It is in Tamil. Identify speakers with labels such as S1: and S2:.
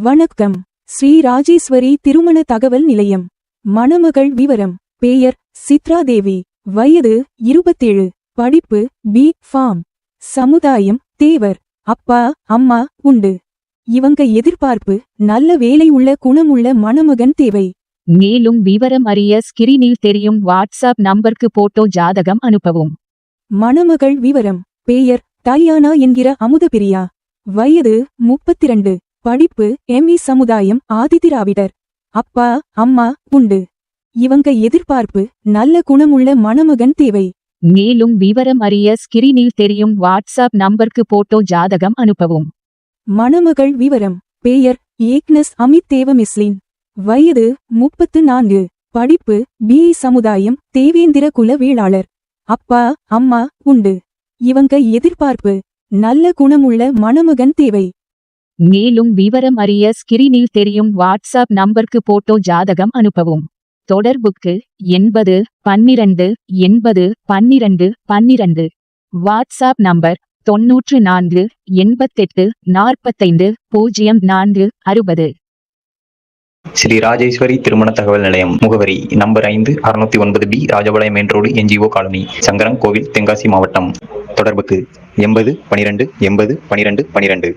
S1: வணக்கம். ஸ்ரீ ராஜேஸ்வரி திருமண தகவல் நிலையம். மணமகள் விவரம். பெயர் சித்ரா தேவி வயது இருபத்தேழு. படிப்பு பி. ஃபார்ம். சமுதாயம் தேவர். அப்பா அம்மா உண்டு. இவங்க எதிர்பார்ப்பு நல்ல வேலை உள்ள குணமுள்ள மணமகன் தேவை.
S2: மேலும் விவரம் அறிய ஸ்கிரீனில் தெரியும் வாட்ஸ்அப் நம்பருக்கு போட்டோ ஜாதகம் அனுப்பவும்.
S1: மணமகள் விவரம். பெயர் டையானா என்கிற அமுதபிரியா. வயது முப்பத்திரண்டு. படிப்பு எம்இ சமுதாயம் ஆதிதிராவிடர். அப்பா அம்மா உண்டு. இவங்க எதிர்பார்ப்பு நல்ல குணமுள்ள மணமகன் தேவை.
S2: மேலும் விவரம் அறிய ஸ்கிரீனில் தெரியும் வாட்ஸ்அப் நம்பருக்கு போட்டோ ஜாதகம் அனுப்பவும்.
S1: மணமகள் விவரம் பெயர் ஏக்னஸ் அமித் தேவ மிஸ்லின். வயது முப்பத்து நான்கு. படிப்பு பிஇ சமுதாயம் தேவேந்திர குல வேளாளர். அப்பா அம்மா உண்டு. இவங்க எதிர்பார்ப்பு நல்ல குணமுள்ள மணமகன் தேவை.
S2: மேலும் விவரம் அறிய ஸ்கிரீனில் தெரியும் வாட்ஸ்அப் நம்பருக்கு போட்டோ ஜாதகம் அனுப்பவும். தொடர்புக்கு எண்பது பன்னிரண்டு எண்பது பன்னிரண்டு பன்னிரண்டு. வாட்ஸ்அப் நம்பர் தொன்னூற்று நான்கு எண்பத்தெட்டு நாற்பத்தைந்து பூஜ்ஜியம் நான்கு அறுபது.
S3: ஸ்ரீ ராஜேஸ்வரி திருமண தகவல் நிலையம் முகவரி நம்பர் ஐந்து அறுநூத்தி ஒன்பது B Rajapalayam main road NGO colony Sankaran Kovil Tenkasi மாவட்டம். தொடர்புக்கு எண்பது பனிரெண்டு எண்பது பனிரெண்டு பனிரெண்டு.